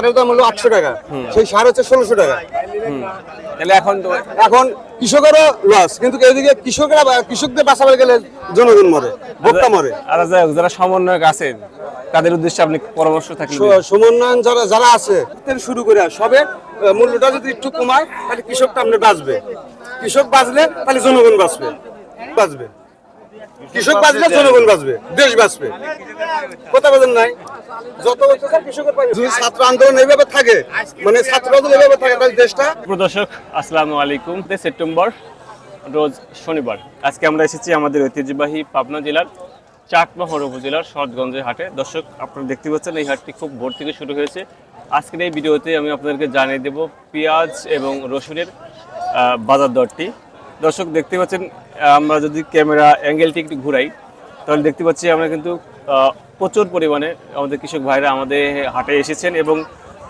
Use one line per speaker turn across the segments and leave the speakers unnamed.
সারের দাম হলো আটশো টাকা। সেই সার হচ্ছে ষোলোশো টাকা।
তাহলে এখন
এখন কৃষকেরও লস কিন্তু এদিকে কৃষকরা কৃষকদের বাঁচাবার গেলে জনগণ মরে ভোক্তা মরে।
আর হোক, যারা সমন্বয়ক আছেন তাদের উদ্দেশ্যে আপনি পরামর্শ থাকলে
স- সমন্বয়ন যারা যারা আছে শুরু করে সবে মূল্যটা যদি একটু কমায় তাহলে কৃষকটা আপনি বাঁচবে। কৃষক বাঁচলে তাহলে জনগণ বাঁচবে। বাঁচবে। কৃষক বাঁচলে জনগণ বাঁচবে দেশ বাঁচবে। কথা বলেন নাই? যত অত্যাচার কৃষকের পাবে যদি ছাত্র আন্দোলন এইভাবে থাকে মানে ছাত্র আন্দোলন এইভাবে থাকে তাহলে দেশটা
প্রদর্শক আসসালামু আলাইকুম। সেপ্টেম্বর রোজ শনিবার। আজকে আমরা এসেছি আমাদের ঐতিহ্যবাহী পাবনা জেলার চাটমোহর উপজেলার শরৎগঞ্জের হাটে। দর্শক আপনারা দেখতে পাচ্ছেন এই হাটটি খুব ভোর থেকে শুরু হয়েছে। আজকের এই ভিডিওতে আমি আপনাদেরকে জানিয়ে দেব পেঁয়াজ এবং রসুনের আহ, বাজার দরটি দর্শক দেখতে পাচ্ছেন, আমরা যদি ক্যামেরা অ্যাঙ্গেলটি একটু ঘুরাই, তাহলে দেখতে পাচ্ছি আমরা কিন্তু প্রচুর পরিমাণে আমাদের কৃষক ভাইরা আমাদের হাটে এসেছেন এবং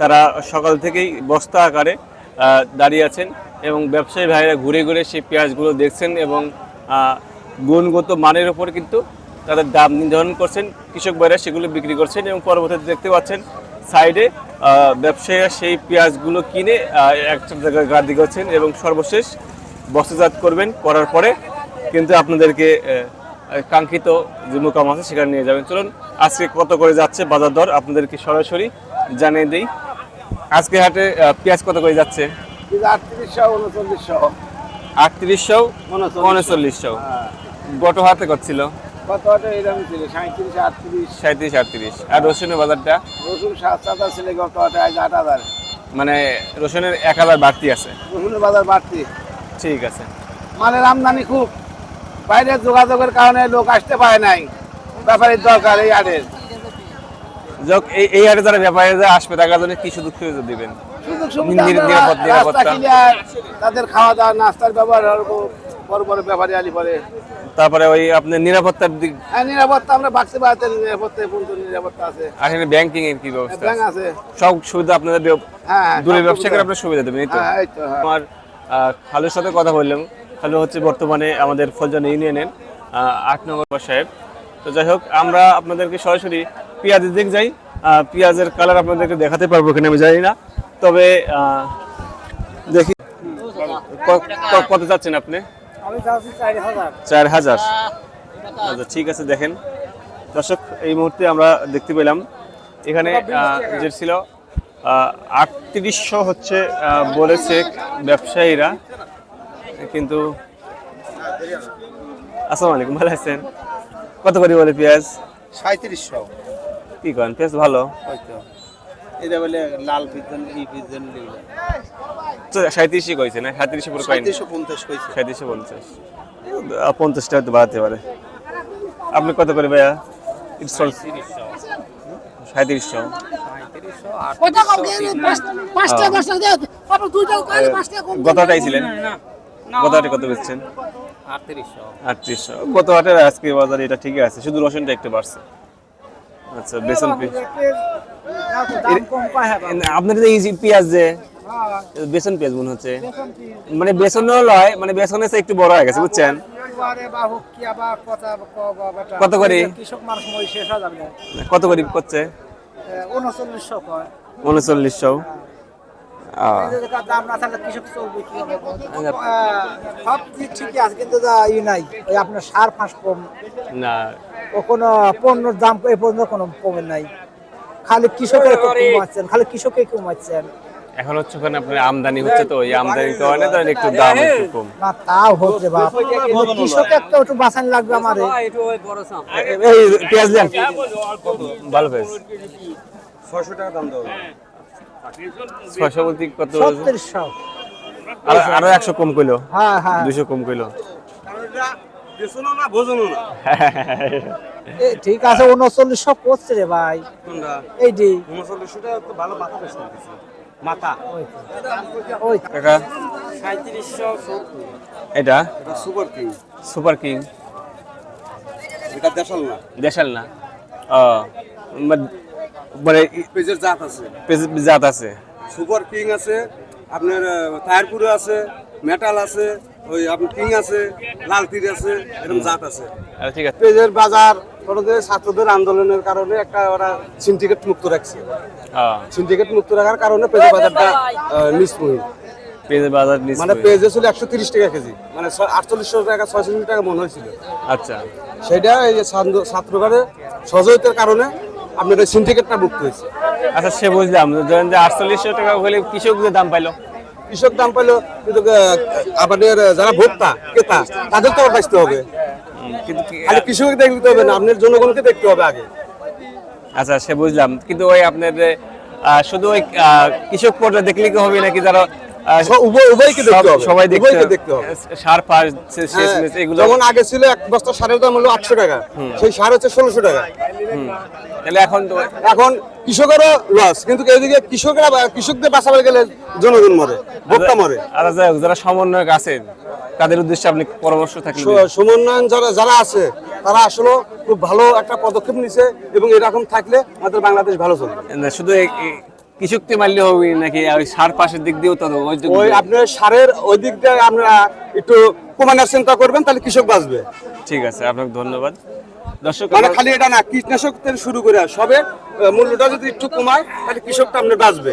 তারা সকাল থেকেই বস্তা আকারে দাঁড়িয়ে আছেন এবং ব্যবসায়ী ভাইরা ঘুরে ঘুরে সেই পেঁয়াজগুলো দেখছেন এবং গুণগত মানের ওপর কিন্তু তাদের দাম নির্ধারণ করছেন, কৃষক ভাইরা সেগুলো বিক্রি করছেন এবং পরবর্তীতে দেখতে পাচ্ছেন সাইডে ব্যবসায়ীরা সেই পেঁয়াজগুলো কিনে একটা জায়গায় গাড়ি করছেন এবং সর্বশেষ বস্তাজাত করবেন করার পরে কিন্তু আপনাদেরকে কাঙ্ক্ষিত যে মোকাম আছে সেখানে নিয়ে যাবেন। চলুন আজকে কত করে যাচ্ছে বাজার দর আপনাদেরকে সরাসরি জানিয়ে দিই। আজকে হাটে পেঁয়াজ কত করে যাচ্ছে?
আটত্রিশশো উনচল্লিশশো।
আটত্রিশশো উনচল্লিশশো। গত হাতে করছিল
সাঁত্রিশ আটত্রিশ।
আর রসুনের বাজারটা?
রসুন সাত সাত ছিল গত আজ আট হাজার।
মানে রসুনের এক হাজার বাড়তি আছে।
রসুনের বাজার বাড়তি।
ঠিক আছে।
মালের আমদানি খুব। বাইরে যোগাযোগের কারণে লোক আসতে পারে নাই। ব্যাপারের দরকার এই আড়ের
যাক এই এই হাটে যারা আসবে জন্য কি সুযোগ সুবিধা দিবেন?
তাদের খাওয়া দাওয়া নাস্তার ব্যবহার বড় বড় ব্যাপারে আলি পরে।
তারপরে ওই আপনার নিরাপত্তার দিক
হ্যাঁ নিরাপত্তা আমরা বাড়তে বাড়তে নিরাপত্তা পর্যন্ত নিরাপত্তা আছে।
আর এখানে ব্যাংকিং এর কি ব্যবস্থা
ব্যাংক
আছে? সব সুবিধা আপনাদের
হ্যাঁ হ্যাঁ, সব
ব্যবসা করে আপনার সুবিধা দেবেন এই তো?
হ্যাঁ এই তো হ্যাঁ।
আমার আহ, খালুর সাথে কথা বললাম। খালু হচ্ছে বর্তমানে আমাদের ফলজান ইউনিয়নের আট নম্বর সাহেব। তো যাই হোক আমরা আপনাদেরকে সরাসরি পেঁয়াজের দিক যাই। পেঁয়াজের কালার আপনাদেরকে দেখাতে পারব কিনা আমি জানি না। তবে দেখি কত চাচ্ছেন আপনি?
চার হাজার।
আচ্ছা ঠিক আছে দেখেন। দর্শক এই মুহূর্তে আমরা দেখতে পেলাম। এখানে যে ছিল আটত্রিশশো হচ্ছে বলেছে ব্যবসায়ীরা। কিন্তু আসসালামু আলাইকুম ভালো আছেন? কত করে বলে পেঁয়াজ?
সাঁত্রিশশো
কি করেন পেঁয়াজ ভালো?
এটা বলে লাল পিজন ই পিজন
সাঁত্রিশই কইছে না? সাঁত্রিশে পুরো কয়েন
সাঁত্রিশশো পঞ্চাশ কইছে।
সাঁত্রিশে পঞ্চাশ। পঞ্চাশটা হয়তো বাড়াতে পারে। আপনি কত করে ভাইয়া? ইটস সাঁত্রিশশো গতটাই ছিলেন কত বেচছেন আটত্রিশশো গত হাটের আজকে বাজারে এটা ঠিকই আছে শুধু রসুনটা একটু বাড়ছে আচ্ছা বেসন
হ্যাঁ
আপনার যে পেঁয়াজ যে বেসন পেঁয়াজ মনে হচ্ছে মানে বেসনও লয় মানে বেসনের চেয়ে একটু বড় হয়ে গেছে বুঝছেন কত করে?
কৃষক মানুষ শেষ হয়ে যাবে
কত করে করছে
উনচল্লিশশো
আচ্ছা,
সব দিক ঠিকই আছে কিন্তু যা ই নাই। ওই আপনার সার ফাঁস কম।
না।
ও কোনো পণ্যের দাম পর্যন্ত কোনো কমে নাই। খালি কৃষকের কমাচ্ছেন খালি কমাচ্ছেন।
এখন হচ্ছে ওখানে আপনার আমদানি হচ্ছে তো এই আমদানি একটু দাম একটু কম।
না তাও হচ্ছে বাপ। কিন্তু কৃষক একটা একটু বাঁচানি লাগবে আমারে
এই পেঁয়াজ দেন। ভালো পেঁয়াজ।
ছয়শো টাকা দাম দেবো
ছয়শো বলতে কত আরও আরও একশো কম কইলো?
হ্যাঁ হ্যাঁ।
দুশো কম কইলো?
না ভোজনও না
ঠিক আছে উনচল্লিশশো করছে রে ভাই। এই যে।
উনচল্লিশশো টাকা তো ভালো মাথা মাথা।
ওই
এটা?
Super king.
Super king.
এটা দেশাল না।
দেশাল না। ও মানে
পেজের জাত আছে?
পেজ- জাত আছে।
সুপার কিং আছে আপনার টায়ারপুরে আছে মেটাল আছে ওই আপনার কিং আছে লাল তীর আছে এরকম জাত আছে।
আচ্ছা, ঠিক আছে।
পেজের বাজার ওটা ছাত্রদের আন্দোলনের কারণে একটা ওরা সিন্ডিকেট মুক্ত রাখছে। সিন্ডিকেট মুক্ত রাখার কারণে পেঁয়াজ বাজারটা নিষ্পহী
পেঁয়াজের বাজার
মানে পেঁয়াজ ছিল একশো তিরিশ টাকা কেজি মানে আটচল্লিশশো টাকা ছয়চল্লিশ টাকা মনে হয়েছিল।
আচ্ছা।
সেটা এই যে ছাত্র- ছাত্রবারে সহযোগিতার কারণে আপনার এই সিন্ডিকেটটা মুক্ত হয়েছে
আচ্ছা সে বুঝলাম। ধরেন যে আটচল্লিশশো টাকা হলে কৃষক যে দাম পাইলো?
কৃষক দাম পাইলো কিন্তু আমাদের যারা ভোক্তা ক্রেতা তাদের তো বাঁচতে হবে। খালি কৃষককে দেখতে হবে না আপনার জনগণকে দেখতে হবে আগে।
আচ্ছা সে বুঝলাম। কিন্তু ওই আপনার শুধু ওই কৃষক পর্যায়ে দেখলে কি হবে নাকি যারা আহ,
সব- উভয় উভয়কে দেখতে
সব-
হবে।
সবাই দেখতে হবে। সার পার শেষ মেশ এগুলো
যেমন আগে ছিল এক বস্তা সারের দাম হলো আটশো টাকা সেই সার হচ্ছে ষোলোশো টাকা।
তাহলে এখন
এখন কৃষকেরও লস কিন্তু এদিকে কৃষকরা কৃষকদের বাঁচাতে গেলে জনগণ মরে ভোক্তা মরে।
আর যারা সমন্বয়ক আছেন তাদের উদ্দেশ্যে আপনি পরামর্শ থাকলে
স- সমন্বয়ন যারা যারা আছে তারা আসলে খুব ভালো একটা পদক্ষেপ নিছে এবং এরকম থাকলে আমাদের বাংলাদেশ ভালো চলবে।
শুধু এই মারলে হবে নাকি? ওই সার পাশের দিক দিয়েও তো ওই
আপনার সারের ওই দিক দিয়ে আপনারা একটু কমানোর চিন্তা করবেন তাহলে কৃষক বাঁচবে।
ঠিক আছে আপনাকে ধন্যবাদ। দর্শক
মানে খালি এটা না কীটনাশক থেকে শুরু করে সবে মূল্যটা যদি একটু কমায় তাহলে কৃষকটা আপনার বাঁচবে।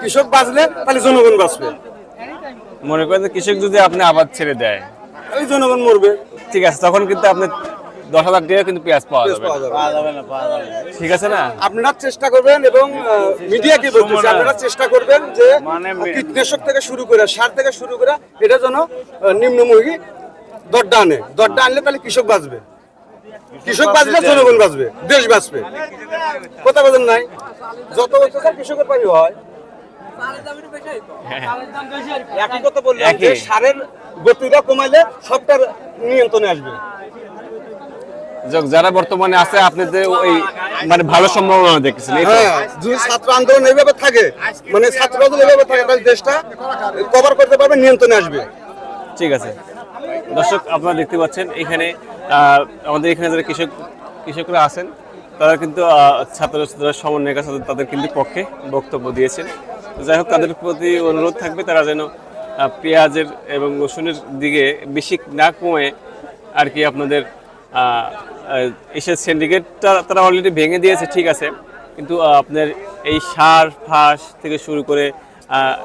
কৃষক বাঁচলে তাহলে জনগণ বাঁচবে।
মনে করেন যে কৃষক যদি আপনি আবাদ ছেড়ে দেয়।
ওই জনগণ মরবে।
ঠিক আছে তখন কিন্তু আপনি দশ হাজার টাকা কিন্তু পেঁয়াজ পাওয়া যাবে। ঠিক আছে না?
আপনারা চেষ্টা করবেন এবং মিডিয়াকে বলতেছি? আপনারা চেষ্টা করবেন যে
মানে
কীটনাশক থেকে শুরু করে সার থেকে শুরু করে এটা যেন নিম্নমুখী দরটা আনে। দরটা আনলে তাহলে কৃষক বাঁচবে। কৃষক বাঁচলে জনগণ বাঁচবে দেশ বাঁচবে। কথা বলেন নাই? যত অত্যাচার কৃষকের পানি হয় একই কথা বললাম সারের গতিটা কমাইলে সবটার নিয়ন্ত্রণে আসবে।
যারা বর্তমানে আছে আপনাদের ওই মানে ভালো সম্ভাবনা দেখতেছেন এই তো?
হ্যাঁ যদি ছাত্র আন্দোলন এইভাবে থাকে মানে ছাত্র যদি এইভাবে থাকে তাহলে দেশটা কভার করতে পারবে নিয়ন্ত্রণে আসবে।
ঠিক আছে। দর্শক আপনারা দেখতে পাচ্ছেন এখানে আমাদের এখানে যারা কৃষক কৃষকরা আছেন তারা কিন্তু আহ, ছাত্র যারা সমন্বয়ের কাছে তাদের কিন্তু পক্ষে বক্তব্য দিয়েছেন। যাই হোক তাদের প্রতি অনুরোধ থাকবে তারা যেন পেঁয়াজের এবং রসুনের দিকে বেশি না কমে আর কি আপনাদের এসে সিন্ডিকেটটা তারা অলরেডি ভেঙে দিয়েছে ঠিক আছে। কিন্তু আপনার এই সার ফাঁস থেকে শুরু করে আহ,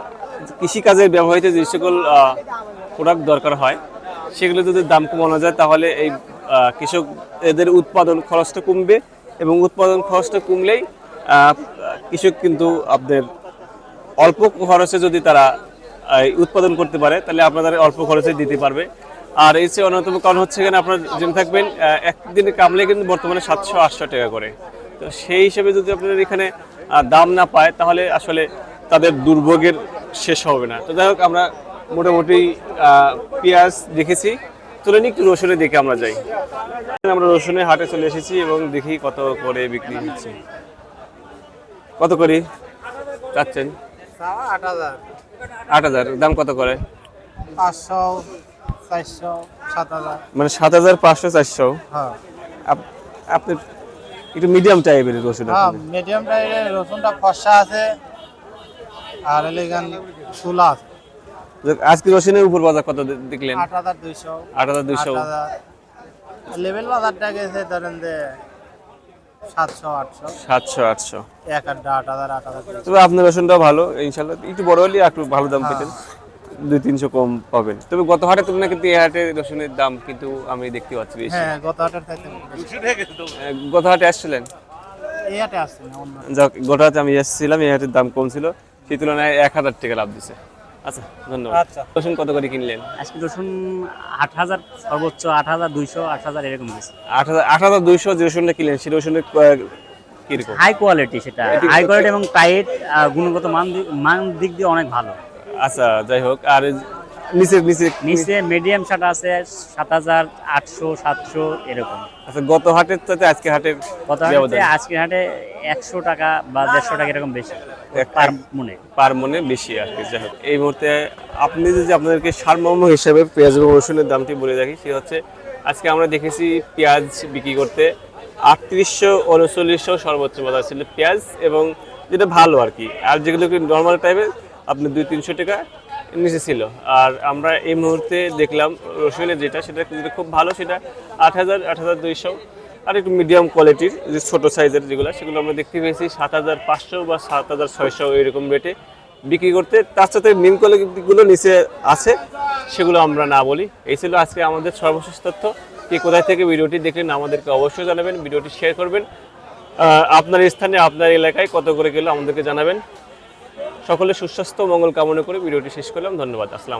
কৃষিকাজের ব্যবহৃত যে সকল প্রোডাক্ট দরকার হয় সেগুলো যদি দাম কমানো যায় তাহলে এই কৃষক এদের উৎপাদন খরচটা কমবে এবং উৎপাদন খরচটা কমলেই কৃষক কিন্তু আপনাদের অল্প খরচে যদি তারা উৎপাদন করতে পারে তাহলে আপনাদের অল্প খরচে দিতে পারবে। আর এই চেয়ে অন্যতম কারণ হচ্ছে এখানে আপনার জেনে থাকবেন একদিনে কামলে কিন্তু বর্তমানে সাতশো আটশো টাকা করে। তো সেই হিসেবে যদি আপনাদের এখানে দাম না পায় তাহলে আসলে তাদের দুর্ভোগের শেষ হবে না। তো যাই হোক আমরা মোটামুটি পেঁয়াজ দেখেছি। তুলে নিয়ে একটু রসুনে দেখে আমরা যাই। আমরা রসুনের হাটে চলে এসেছি এবং দেখি কত করে বিক্রি হচ্ছে। কত করি চাচ্ছেন?
আট হাজার।
দাম কত করে?
পাঁচশো
মানে সাত হাজার পাঁচশো চারশো?
হ্যাঁ।
আপনি একটু মিডিয়াম টাইপের রসুন
হ্যাঁ মিডিয়াম টাইপের রসুনটা ফর্সা আছে আর এলিগান চুলা আছে।
আজকে রসুনের উপর বাজার কত দেখলেন?
আট হাজার দুইশো।
আট হাজার দুইশো।
আট লেভেল বাজারটা গেছে ধরেন যে সাতশো আটশো।
সাতশো আটশো।
এক আড্ডা আট হাজার আট হাজার
তবে আপনার রসুনটাও ভালো ইনশাল্লাহ। একটু বড় হলে একটু ভালো দাম পেতেন। দুই তিনশো কম পাবেন তবে গত হাটের তুলনায় কিন্তু এই হাটে রসুনের দাম কিন্তু আমি দেখতে পাচ্ছি বেশি।
হ্যাঁ গত হাটের থেকে
গত হাটে আসছিলেন?
এই হাটে আসছে
যাক গত হাটে আমি এসেছিলাম এই হাটের দাম কম ছিল। সেই তুলনায় এক হাজার টাকা লাভ দিছে। আচ্ছা ধন্যবাদ।
আচ্ছা।
রসুন কত করে কিনলেন?
আজকে রসুন আট হাজার সর্বোচ্চ আট হাজার দুইশো আট হাজার এরকম গেছে
আট হাজার আট হাজার দুইশো যে রসুনটা কিনলেন সেই রসুনের
হাই কোয়ালিটি সেটা। হাই কোয়ালিটি এবং টাইট গুণগত মান মান দিক দিয়ে অনেক ভালো।
আচ্ছা যাই হোক আর নিচে নিচে
নিচে মিডিয়াম শার্ট আছে সাত হাজার আটশো সাতশো এরকম।
আচ্ছা গত হাটের সাথে আজকে হাটের
কত
ব্যবধান?
আজকে হাটে একশো টাকা বা দেড়শো টাকা এরকম বেশি পার মনে।
পার মনে বেশি আর কি যাই হোক। এই মুহূর্তে আপনি যদি আপনাদেরকে সারমর্ম হিসেবে পেঁয়াজ রসুনের দামটি বলে রাখি সে হচ্ছে আজকে আমরা দেখেছি পেঁয়াজ বিক্রি করতে আটত্রিশশো উনচল্লিশশো সর্বোচ্চ বাজার ছিল পেঁয়াজ এবং যেটা ভালো আর কি। আর যেগুলো নর্মাল টাইপের আপনি দুই তিনশো টাকা নিচে ছিল। আর আমরা এই মুহূর্তে দেখলাম রসুনের যেটা, সেটা কিন্তু খুব ভালো, সেটা আট হাজার আট হাজার দুইশো। আর একটু মিডিয়াম কোয়ালিটির যে ছোটো সাইজের যেগুলো, সেগুলো আমরা দেখতে পেয়েছি, সাত হাজার পাঁচশো বা সাত হাজার ছয়শো এরকম রেটে বিক্রি করতে। তার সাথে নিম কোয়ালিটিগুলো নিচে আছে, সেগুলো আমরা না বলি। এই ছিল আজকে আমাদের সর্বশেষ তথ্য। কে কোথায় থেকে ভিডিওটি দেখলেন, আমাদেরকে অবশ্যই জানাবেন, ভিডিওটি শেয়ার করবেন। আপনার স্থানে, আপনার এলাকায় কত করে গেলে আমাদেরকে জানাবেন। সকলে সুস্বাস্থ্য মঙ্গল কামনা করে ভিডিওটি শেষ করলাম। ধন্যবাদ। আসসালাম